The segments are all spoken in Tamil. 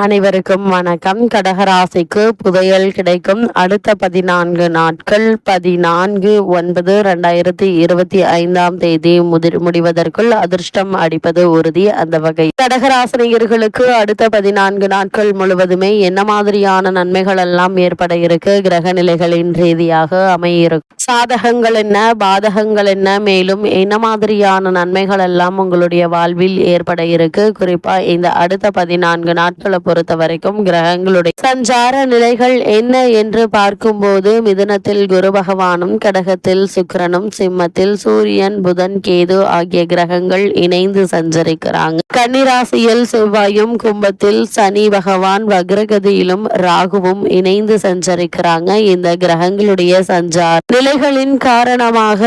அனைவருக்கும் வணக்கம். கடகராசிக்கு புதையல் கிடைக்கும். அடுத்த பதினான்கு நாட்கள் பதினான்கு ஒன்பது ரெண்டாயிரத்தி இருபத்தி ஐந்தாம் தேதி முதிர் முடிவதற்குள் அதிர்ஷ்டம் அடிப்பது உறுதி. அந்த வகை கடகராசினியர்களுக்கு அடுத்த பதினான்கு நாட்கள் முழுவதுமே என்ன மாதிரியான நன்மைகள் எல்லாம் ஏற்பட இருக்கு? கிரக நிலைகளின் ரீதியாக அமையிருக்கும் சாதகங்கள் என்ன? பாதகங்கள் என்ன? மேலும் என்ன மாதிரியான நன்மைகள் எல்லாம் உங்களுடைய வாழ்வில் ஏற்பட இருக்கு? குறிப்பா இந்த அடுத்த பதினான்கு நாட்களை பொறுத்த வரைக்கும் கிரகங்களுடைய சஞ்சார நிலைகள் என்ன என்று பார்க்கும்போது மிதுனத்தில் குரு பகவானும் கடகத்தில் சுக்கிரனும் சிம்மத்தில் சூரியன் புதன் கேது ஆகிய கிரகங்கள் இணைந்து சஞ்சரிக்கிறாங்க. கன்னிராசியில் செவ்வாயும் கும்பத்தில் சனி பகவான் வக்ரகதியிலும் ராகுவும் இணைந்து சஞ்சரிக்கிறாங்க. இந்த கிரகங்களுடைய சஞ்சார நிலைகளின் காரணமாக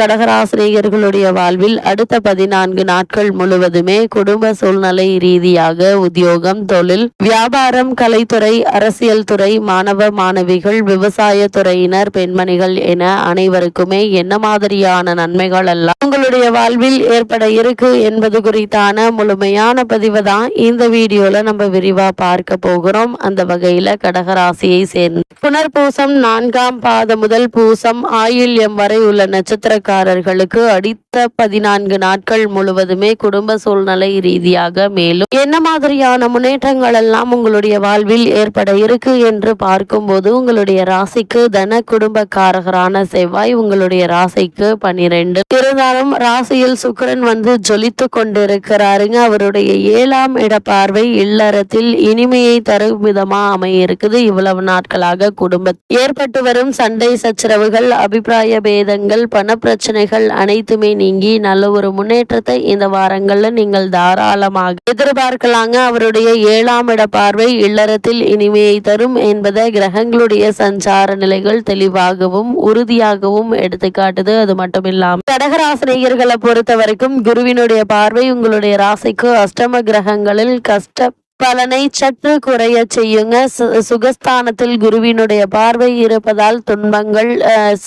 கடகராசினியர்களுடைய வாழ்வில் அடுத்த பதினான்கு நாட்கள் முழுவதுமே குடும்ப சூழ்நிலை ரீதியாக உத்தியோகம் தொழில் வியாபாரம் கலைத்துறை அரசியல் துறை மாணவ மாணவிகள் விவசாய துறையினர் பெண்மணிகள் என அனைவருக்குமே என்ன மாதிரியான நன்மைகள் எல்லாம் உங்களுடைய வாழ்வில் ஏற்பட இருக்கு என்பது குறித்தான முழுமையான பதிவு தான் இந்த வீடியோல நம்ம விரிவா பார்க்க போகிறோம். அந்த வகையில கடகராசியை சேர்ந்த புனர்பூசம் நான்காம் பாதம் முதல் பூசம் ஆயில்யம் வரை உள்ள நட்சத்திரக்காரர்களுக்கு அடித்த பதினான்கு நாட்கள் முழுவதுமே குடும்ப சூழ்நிலை ரீதியாக மேலும் என்ன மாதிரியான முன்னேற்றங்கள் மாற்றங்களெல்லாம் உங்களுடைய வாழ்வில் ஏற்பட இருக்கு என்று பார்க்கும்போது உங்களுடைய ராசிக்கு தன குடும்பக்காரகரான செவ்வாய் உங்களுடைய ராசிக்கு பனிரெண்டு. இருந்தாலும் ராசியில் சுக்கிரன் வந்து ஜொலித்து கொண்டிருக்கிறாருங்க. அவருடைய ஏழாம் இட பார்வை இல்லறத்தில் இனிமையை தரும் விதமா அமையிருக்குது. இவ்வளவு நாட்களாக குடும்பம் ஏற்பட்டு வரும் சண்டை சச்சரவுகள் அபிப்பிராய பேதங்கள் பண பிரச்சனைகள் அனைத்துமே நீங்கி நல்ல ஒரு முன்னேற்றத்தை இந்த வாரங்கள்ல நீங்கள் தாராளமாக எதிர்பார்க்கலாங்க. அவருடைய ஏழாம் இட பார்வை இல்லறத்தில் இனிமையை தரும் என்பதை கிரகங்களுடைய சஞ்சார நிலைகள் தெளிவாகவும் உறுதியாகவும் எடுத்துக்காட்டுது அது மட்டும் இல்லாம கடகராசினியர்களை பொறுத்த வரைக்கும் குருவினுடைய பார்வை உங்களுடைய ராசிக்கு அஷ்டம கிரகங்களில் கஷ்ட பலனை சற்று குறைய செய்யுங்க. சு- சுகஸ்தானத்தில் குருவினுடைய பார்வை இருப்பதால் துன்பங்கள்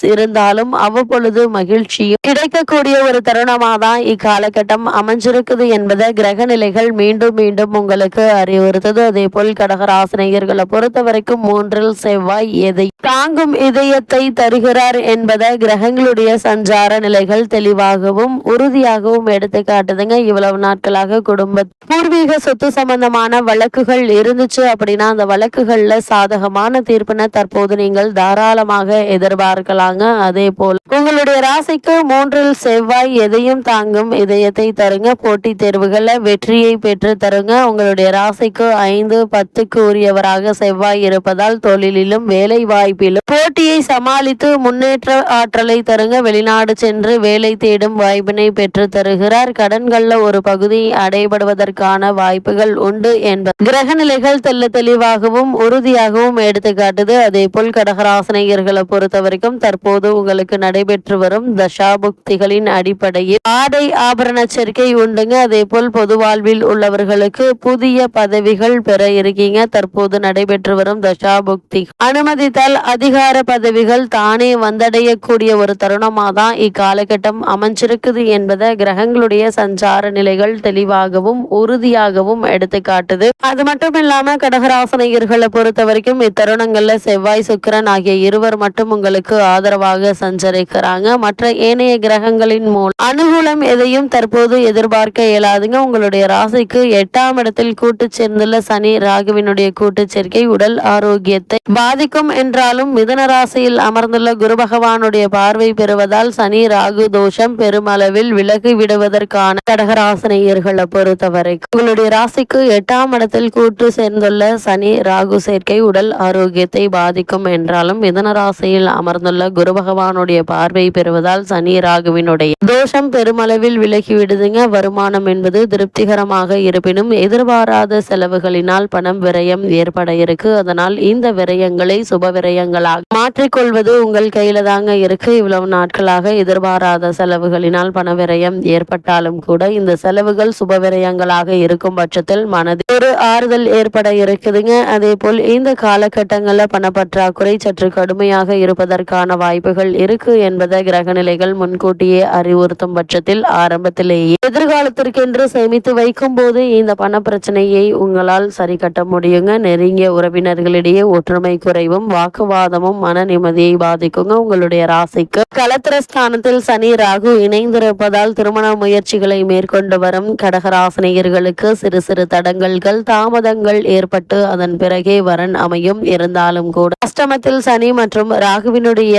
இருந்தாலும் அவ்வப்பொழுது மகிழ்ச்சியும் கிடைக்கக்கூடிய ஒரு தருணமாக தான் இக்காலகட்டம் அமைஞ்சிருக்குது என்பதை கிரக நிலைகள் மீண்டும் மீண்டும் உங்களுக்கு அறிவுறுத்தது. அதே போல் கடகராசினியர்களை பொறுத்த வரைக்கும் மூன்றில் செவ்வாய் எதை தாங்கும் இதயத்தை தருகிறார் என்பதை கிரகங்களுடைய சஞ்சார நிலைகள் தெளிவாகவும் உறுதியாகவும் எடுத்து காட்டுதுங்க இவ்வளவு நாட்களாக குடும்ப பூர்வீக சொத்து சம்பந்தமான வழக்குகள் இருந்துச்சு அப்படின்னா அந்த வழக்குகள்ல சாதகமான தீர்ப்பினை தற்போது நீங்கள் தாராளமாக எதிர்பார்க்கலாங்க. அதே போல் உங்களுடைய ராசிக்கு மூன்றில் செவ்வாய் எதையும் தாங்கும் இதயத்தை தருங்க. போட்டித் தேர்வுகள்ல வெற்றியை பெற்று தருங்க. உங்களுடைய ராசிக்கு ஐந்து பத்துக்கு உரியவராக செவ்வாய் இருப்பதால் தொழிலிலும் வேலை வாய்ப்பிலும் போட்டியை சமாளித்து முன்னேற்ற ஆற்றலை தருங்க. வெளிநாடு சென்று வேலை தேடும் வாய்ப்பினை பெற்று தருகிறார். கடன்கள்ல ஒரு பகுதி அடைபடுவதற்கான வாய்ப்புகள் உண்டு என்பது. கிரக நிலைகள் தெல்ல தெளிவாகவும் உறுதியாகவும் எடுத்துக்காட்டுது அதே போல் கடகராசனையர்களை பொறுத்த வரைக்கும் தற்போது உங்களுக்கு நடைபெற்று வரும் தசாபுக்திகளின் அடிப்படையில் ஆடை ஆபரண சேர்க்கை உண்டுங்க. அதே போல் பொது வாழ்வில் உள்ளவர்களுக்கு புதிய பதவிகள் பெற இருக்கீங்க. தற்போது நடைபெற்று வரும் தசாபுக்தி. அனுமதித்தால் அதிகார பதவிகள் தானே வந்தடையக்கூடிய ஒரு தருணமா தான் இக்காலகட்டம் அமைஞ்சிருக்குது என்பதை கிரகங்களுடைய சஞ்சார நிலைகள் தெளிவாகவும் உறுதியாகவும் எடுத்து காட்டுது அது மட்டும் இல்லாம கடகராசனையர்களை பொறுத்த வரைக்கும் இத்தருணங்கள்ல செவ்வாய் சுக்கரன் ஆகிய இருவர் மட்டும் உங்களுக்கு ஆதரவாக சஞ்சரிக்கிறாங்க. மற்ற ஏனைய கிரகங்களின் மூலம் அனுகூலம் எதையும் தற்போது எதிர்பார்க்க இயலாதுங்க. உங்களுடைய ராசிக்கு எட்டாம் இடத்தில் கூட்டு சேர்ந்துள்ள சனி ராகுவினுடைய கூட்டு சேர்க்கை உடல் ஆரோக்கியத்தை பாதிக்கும் என்றாலும் மிதன ராசியில் அமர்ந்துள்ள குரு பகவானுடைய பார்வை பெறுவதால் சனி ராகு தோஷம் பெருமளவில் விலகி விடுவதற்கான கடகராசனையர்களை பொறுத்தவரை உங்களுடைய ராசிக்கு எட்டாம் இடத்தில் கூட்டு சேர்ந்துள்ள சனி ராகு சேர்க்கை உடல் ஆரோக்கியத்தை பாதிக்கும் என்றாலும் மிதுன ராசியில் அமர்ந்துள்ள குரு பகவானுடைய பார்வை பெறுவதால் சனி ராகுவினுடைய தோஷம் பெருமளவில் விலகி விடுதுங்க. வருமானம் என்பது திருப்திகரமாக இருப்பினும் எதிர்பாராத செலவுகளினால் பணம் விரயம் ஏற்பட இருக்கு. அதனால் இந்த விரயங்களை சுப விரயங்களாக மாற்றிக்கொள்வது உங்கள் கையில தாங்க இருக்கு. இவ்வளவு நாட்களாக எதிர்பாராத செலவுகளினால் பண விரயம் ஏற்பட்டாலும் கூட இந்த செலவுகள் சுப விரயங்களாக இருக்கும் பட்சத்தில் மனதில் ஒரு ஆறுதல் ஏற்பட இருக்குதுங்க. அதே போல் இந்த காலகட்டங்களில் பணப்பற்றாக்குறை சற்று கடுமையாக இருப்பதற்கான வாய்ப்புகள் இருக்கு என்பதை கிரகநிலைகள் முன்கூட்டியே அறிவுறுத்தும் பட்சத்தில் ஆரம்பத்திலேயே எதிர்காலத்திற்கென்று சேமித்து வைக்கும் போது இந்த பண பிரச்சனையை உங்களால் சரி கட்ட முடியுங்க. நெருங்கிய உறவினர்களிடையே ஒற்றுமை குறைவும் வாக்குவாதமும் மன நிம்மதியை பாதிக்குங்க. உங்களுடைய ராசிக்கு கலத்திரஸ்தானத்தில் சனி ராகு இணைந்திருப்பதால் திருமண முயற்சிகளை மேற்கொண்டு வரும் கடகராசினியர்களுக்கு சிறு சிறு தடங்கள் தடங்கல்கள் தாமதங்கள் ஏற்பட்டு அதன் பிறகே வரன் அமையும். இருந்தாலும் கூட அஷ்டமத்தில் சனி மற்றும் ராகுவினுடைய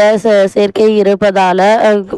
சேர்க்கை இருப்பதால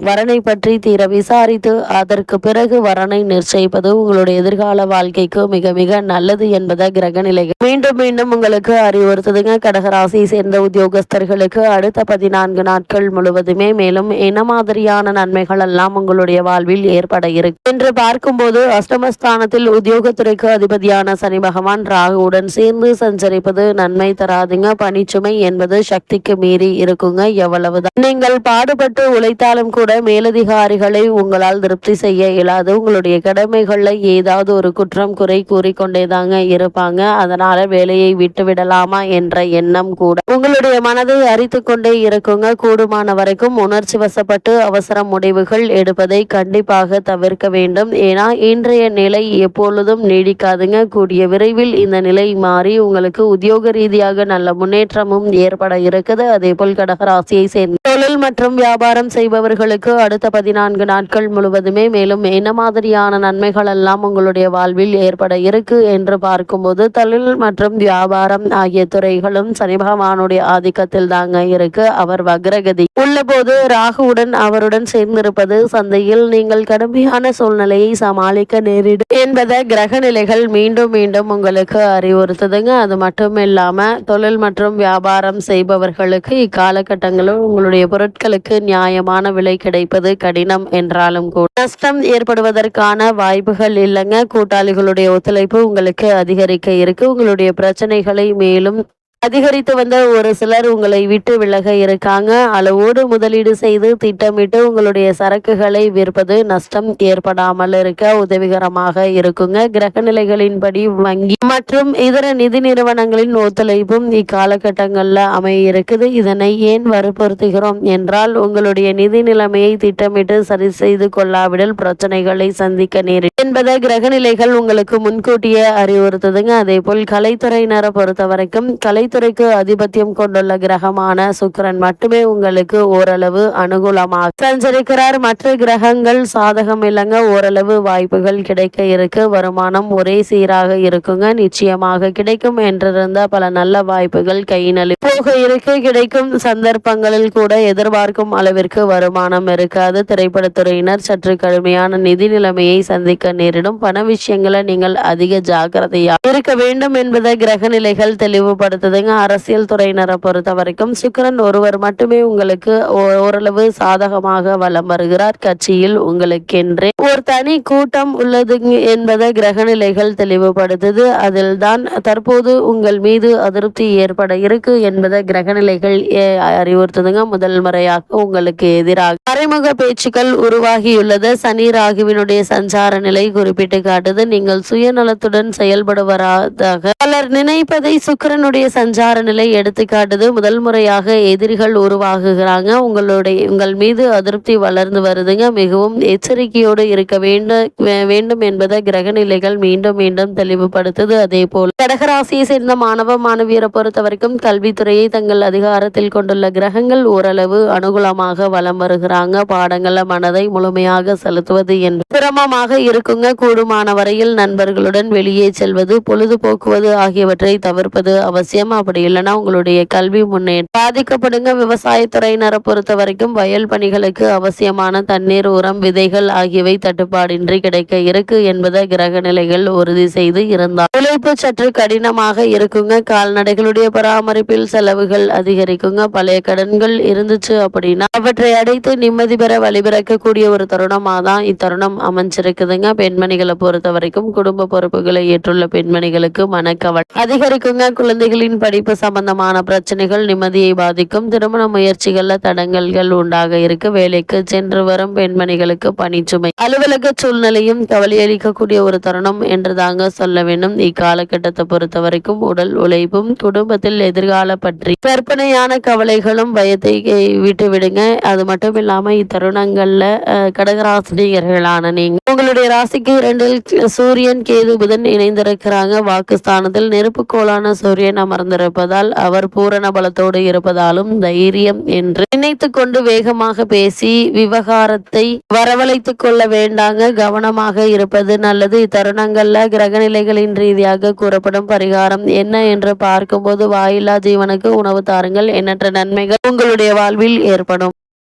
வரனை பற்றி தீர விசாரித்து அதற்கு பிறகு வரனை நிச்சயிப்பது உங்களுடைய எதிர்கால வாழ்க்கைக்கு மிக மிக நல்லது என்பதை கிரக நிலைகள் மீண்டும் மீண்டும் உங்களுக்கு அறிவுறுத்துதுங்க. கடகராசியை சேர்ந்த உத்தியோகஸ்தர்களுக்கு அடுத்த பதினான்கு நாட்கள் முழுவதுமே மேலும் என்ன மாதிரியான நன்மைகள் எல்லாம் உங்களுடைய வாழ்வில் ஏற்பட இருக்கு? என்று பார்க்கும்போது அஷ்டமஸ்தானத்தில் உத்தியோகத்துறைக்கு அதிபதியான சனி பகவான் ராகுவுடன் சேர்ந்து சஞ்சரிப்பது நன்மை தராதுங்க. பணிச்சுமை என்பது சக்திக்கு மீறி இருக்குங்க. எவ்வளவுதான் நீங்கள் பாடுபட்டு உழைத்தாலும் கூட மேலதிகாரிகளை உங்களால் திருப்தி செய்ய இயலாது. உங்களுடைய கடமைகள்ல ஏதாவது ஒரு குற்றம் குறை கூறிக்கொண்டேதாங்க இருப்பாங்க. அதனால வேலையை விட்டு விடலாமா என்ற எண்ணம் கூட உங்களுடைய மனதை அரித்து கொண்டே இருக்குங்க. கூடுமான வரைக்கும் உணர்ச்சி வசப்பட்டு அவசர முடிவுகள் எடுப்பதை கண்டிப்பாக தவிர்க்க வேண்டும். ஏன்னா இன்றைய நிலை எப்பொழுதும் நீடிக்காதுங்க. கூடிய விரைவில் இந்த நிலை மாறி உங்களுக்கு உத்தியோக ரீதியாக நல்ல முன்னேற்றமும் ஏற்பட இருக்குது. அதே போல் கடகராசியை சேர்ந்த தொழில் மற்றும் வியாபாரம் செய்பவர்களுக்கு அடுத்த பதினான்கு நாட்கள் முழுவதுமே மேலும் என்ன மாதிரியான நன்மைகள் எல்லாம் உங்களுடைய வாழ்வில் ஏற்பட இருக்கு என்று பார்க்கும்போது தொழில் மற்றும் வியாபாரம் ஆகிய துறைகளும் சனி பகவானுடைய ஆதிக்கத்தில் தாங்க இருக்கு. அவர் வக்ரகதி உள்ளபோது ராகுவுடன் அவருடன் சேர்ந்திருப்பது சந்தையில் நீங்கள் கடுமையான சூழ்நிலையை சமாளிக்க நேரிடும் என்பதை கிரக நிலைகள் மீண்டும் மீண்டும் உங்களுக்கு அறிவுறுத்துதுங்க. அது மட்டும் இல்லாம தொழில் மற்றும் வியாபாரம் செய்பவர்களுக்கு இக்காலகட்டங்களில் உங்களுடைய பொருட்களுக்கு நியாயமான விலை கிடைப்பது கடினம் என்றாலும் கூட. நஷ்டம் ஏற்படுவதற்கான வாய்ப்புகள் இல்லைங்க. கூட்டாளிகளுடைய ஒத்துழைப்பு உங்களுக்கு அதிகரிக்க இருக்கு. உங்களுடைய பிரச்சனைகளை மேலும் அதிகரித்து வந்த ஒரு சிலர் உங்களை விட்டு விலக இருக்காங்க. அளவோடு முதலீடு செய்து திட்டமிட்டு உங்களுடைய சரக்குகளை விற்பது நஷ்டம் ஏற்படாமல் இருக்க உதவிகரமாக இருக்குங்க. கிரக நிலைகளின்படி வங்கி மற்றும் இதர நிதி நிறுவனங்களின் ஒத்துழைப்பும் இக்காலகட்டங்களில் அமைய இருக்குது இதனை ஏன் வற்புறுத்துகிறோம் என்றால் உங்களுடைய நிதி நிலைமையை திட்டமிட்டு சரி செய்து கொள்ளாவிடல் பிரச்சனைகளை சந்திக்க நேரிடும் என்பதை கிரக நிலைகள் உங்களுக்கு முன்கூட்டியே அறிவுறுத்துதுங்க. அதே போல் கலைத்துறையினரை பொறுத்த வரைக்கும் கலைத்துறைக்கு அதிபத்தியம் கொண்டுள்ள கிரகமான சுக்கிரன் மட்டுமே உங்களுக்கு ஓரளவு அனுகூலமாக சஞ்சரிக்கிறார். மற்ற கிரகங்கள் சாதகம் இல்லைங்க ஓரளவு வாய்ப்புகள் கிடைக்க இருக்கு. வருமானம் ஒரே சீராக இருக்குங்க. நிச்சயமாக கிடைக்கும் என்றிருந்த பல நல்ல வாய்ப்புகள் கையினல் போக இருக்கு. கிடைக்கும் சந்தர்ப்பங்களில் கூட எதிர்பார்க்கும் அளவிற்கு வருமானம் இருக்காது. திரைப்படத்துறையினர் சற்று கடுமையான நிதி நிலைமையை சந்திக்க நேரிடும். பண விஷயங்களை நீங்கள் அதிக ஜாக்கிரதையா இருக்க வேண்டும் என்பதை கிரக நிலைகள் இல்லைங்க அரசியல் துறையினரை பொறுத்த வரைக்கும் சுக்கிரன் ஒருவர் மட்டுமே உங்களுக்கு ஓரளவு சாதகமாக வலம் வருகிறார். கட்சியில் உங்களுக்கென்றே ஒரு தனி கூட்டம் உள்ளது என்பதை கிரக நிலைகள் தெளிவுபடுத்துது. அதில் தான் தற்போது உங்கள் மீது அதிருப்தி ஏற்பட இருக்கு என்பதை கிரக நிலைகள் ஏ- அறிவுறுத்துதுங்க. முதல் முறையாக உங்களுக்கு எதிராக மறைமுக பேச்சுக்கள் உருவாகியுள்ளது. சனி ராகுவினுடைய சஞ்சார நிலை குறிப்பிட்டு காட்டுது. நீங்கள் சுயநலத்துடன் செயல்படுவதாக பலர் நினைப்பதை சுக்கிரனுடைய சஞ்சார நிலை எடுத்துக்காட்டுது முதல் முறையாக எதிரிகள் உருவாகுகிறாங்க. உங்களுடைய உங்கள் மீது அதிருப்தி வளர்ந்து வருதுங்க. மிகவும் எச்சரிக்கையோடு இருக்க வேண்டும் வேண்டும் என்பதை கிரக நிலைகள் மீண்டும் மீண்டும் தெளிவுபடுத்துது. அதே போல் கடகராசியை சேர்ந்த மாணவ மாணவியரை பொறுத்த வரைக்கும் கல்வித்துறையை தங்கள் அதிகாரத்தில் கொண்டுள்ள கிரகங்கள் ஓரளவு அனுகூலமாக வலம் வருகிறாங்க. பாடங்கள மனதை முழுமையாக செலுத்துவது என்று சிரமமாக இருக்குங்க. கூடுமான வரையில் நண்பர்களுடன் வெளியே செல்வது பொழுதுபோக்குவது ஆகியவற்றை தவிர்ப்பது அவசியம். அப்படி இல்லைன்னா உங்களுடைய கல்வி முன்னேற்றம் பாதிக்கப்படுங்க. விவசாயத்துறையினரை பொறுத்த வரைக்கும் வயல் பணிகளுக்கு அவசியமான தண்ணீர் உரம் விதைகள் ஆகியவை தட்டுப்பாடின்றி கிடைக்க இருக்கு என்பதை கிரக நிலைகள் உறுதி செய்து இருந்தார் உழைப்பு சற்று கடினமாக இருக்குங்க. கால்நடைகளுடைய பராமரிப்பில் செலவுகள் அதிகரிக்குங்க. பழைய கடன்கள் இருந்துச்சு அப்படின்னா அவற்றை அடைத்து நிம்மதி பெற வழிபிறக்கக்கூடிய ஒரு தருணமாக தான் இத்தருணம் அமைஞ்சிருக்குதுங்க. பெண்மணிகளை பொறுத்த வரைக்கும் குடும்ப பொறுப்புகளை ஏற்றுள்ள பெண்மணிகளுக்கு மனக்கவல் அதிகரிக்குங்க. குழந்தைகளின் படிப்பு சம்பந்தமான பிரச்சனைகள் நிம்மதியை பாதிக்கும் திருமண முயற்சிகளில் தடங்கல்கள் உண்டாக இருக்கு. வேலைக்கு சென்று வரும் பெண்மணிகளுக்கு பணிச்சுமை அலுவலக சூழ்நிலையும் கவலையளிக்கக்கூடிய ஒரு தருணம் என்று தாங்க சொல்ல வேண்டும். இக்காலகட்டத்தை பொறுத்த வரைக்கும் உடல் உழைப்பும் குடும்பத்தில் எதிர்கால பற்றி கற்பனையான கவலைகளும் பயத்தை விட்டு விடுங்க. அது மட்டும் இல்லாம இத்தருணங்கள்ல கடகராசினியர்களான நீங்க. உங்களுடைய ராசிக்கு இரண்டில் சூரியன் கேது புதன் இணைந்திருக்கிறாங்க. வாக்குஸ்தானத்தில் நெருப்பு கோளான சூரியன் அமர்ந்திருப்பதால் அவர் பூரண பலத்தோடு இருப்பதாலும் தைரியம் என்று நினைத்து கொண்டு வேகமாக பேசி விவகாரத்தை வரவழைத்துக் கொள்ள வேண்டாங்க. கவனமாக இருப்பது நல்லது. இத்தருணங்கள்ல கிரகநிலைகளின் ரீதியாக கூறப்படும் பரிகாரம் என்ன என்று பார்க்கும்போது வாயில்லா ஜீவனுக்கு உணவு தாருங்கள். எண்ணற்ற நன்மைகள் உங்களுடைய வாழ்வில் ஏற்படும்.